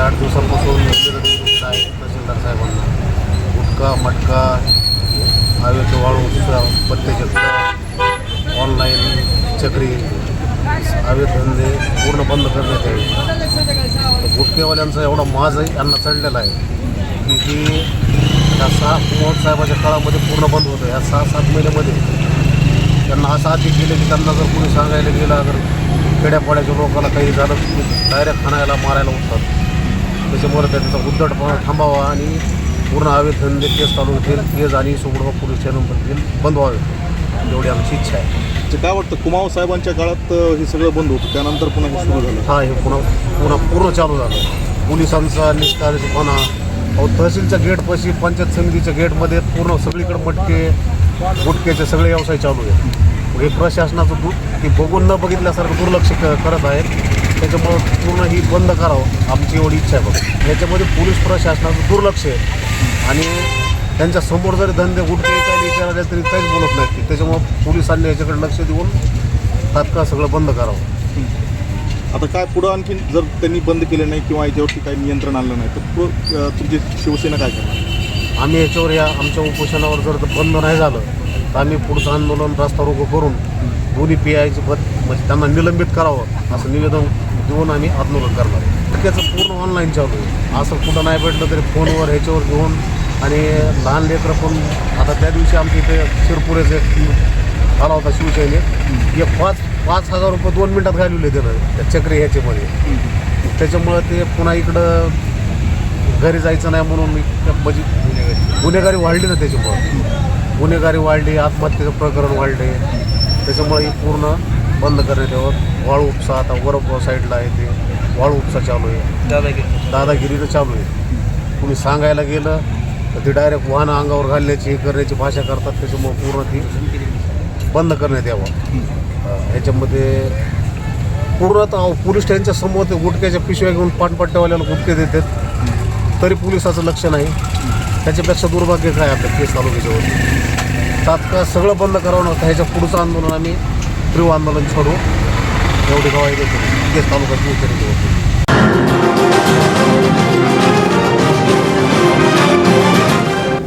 गेल्या आठ दिवसापासून आहे. तहसीलदार साहेबांना गुटखा मटका हवेचं वाळू उत्सव पत्ते ऑनलाईन चक्री धंदे पूर्ण बंद करण्यात येईल. गुटखेवाल्यांचा एवढा माजही यांना चढलेला आहे की की या सहा मोहन साहेबाच्या काळामध्ये पूर्ण बंद होतं. या सहा सात महिन्यामध्ये त्यांना असं आधी केलं की त्यांना जर कोणी सांगायला गेलं अगर खेड्यापाड्याच्या लोकांना काही झालं डायरेक्ट खाणायला मारायला उठतात. त्याच्यामुळे त्यांचा उद्धटपणा थांबावा आणि पूर्ण हवेत धंदे केस चालू होतील केस आणि सुगडवा पोलीस स्टेशनमधील बंद व्हावे. एवढी आमची इच्छा आहे. म्हणजे काय वाटतं कुमाव साहेबांच्या काळात हे सगळं बंद होतं त्यानंतर पुन्हा हे सुरू झालं? हा हे पुन्हा पुन्हा पूर्ण चालू झालं. पोलिसांचा निष्काळजीपणा अहो तहसीलच्या गेटपाशी पंचायत समितीच्या गेटमध्ये पूर्ण सगळीकडे मटके गुटकेचे सगळे व्यवसाय चालू आहेत. हे प्रशासनाचं ते बघून न बघितल्यासारखं दुर्लक्ष करत आहेत. त्याच्यामुळं पूर्ण ही बंद करावं आमची एवढी इच्छा आहे बघ. याच्यामध्ये पोलीस प्रशासनाचं दुर्लक्ष आहे. आणि त्यांच्यासमोर जरी धंदे गुटके काही विचारायला तरी काहीच बोलत नाहीत त्याच्यामुळं पोलिसांनी याच्याकडे लक्ष देऊन तात्काळ सगळं बंद करावं. आता काय पुढं आणखीन जर त्यांनी बंद केलं नाही किंवा याच्यावरती काही नियंत्रण आलं नाही तर पुढं तुमची शिवसेना काय करणार? आम्ही याच्यावर या आमच्या उपोषणावर जर बंद नाही झालं तर आम्ही पुढचं आंदोलन रस्ता रोको करून दोन्ही पी आयची बद म्हणजे त्यांना निलंबित करावं असं निवेदन देऊन आम्ही आत्मोलन करणार त्याचं पूर्ण ऑनलाईन चालू आहे. असं कुठं नाही भेटलं तरी फोनवर ह्याच्यावर घेऊन आणि लहान लेकरं पण आता त्या दिवशी आमच्या इथे शिरपुरेचे आला होता शिवसैनिक. एक पाच पाच हजार रुपये दोन मिनटात घालवले त्यानं त्या चक्री ह्याच्यामध्ये. त्याच्यामुळं ते पुन्हा इकडं घरी जायचं नाही म्हणून मी म्हणजे गुन्हेगारी वाढली ना त्याच्यामुळं. गुन्हेगारी वाढली आत्महत्येचं प्रकरण वाढले. त्याच्यामुळे ही पूर्ण बंद करण्यात यावं. वाळू उपसा आता वरप साईडला आहे ते वाळू उपसा चालू आहे. दादागिरीनं चालू आहे. कुणी सांगायला गेलं तर ते डायरेक्ट वाहनं अंगावर घालण्याची हे करण्याची भाषा करतात. त्याच्यामुळं पूर्ण ती बंद करण्यात यावं. ह्याच्यामध्ये पूर्ण आता पोलीस स्टेशनच्या समोर ते गुटख्याच्या पिशव्या घेऊन पानपट्ट्यावाल्याला गुटखे देतात. तरी पोलिसाचं लक्ष नाही. त्याच्यापेक्षा दुर्भाग्य काय आपल्या केस तालुक्याच्यावर तात्काळ सगळं बंद करावं नव्हतं. ह्याच्या पुढचं आंदोलन आम्ही तीव्र आंदोलन छोडू एवढी गवाही देतो. केस तालुक्यात पोहोचली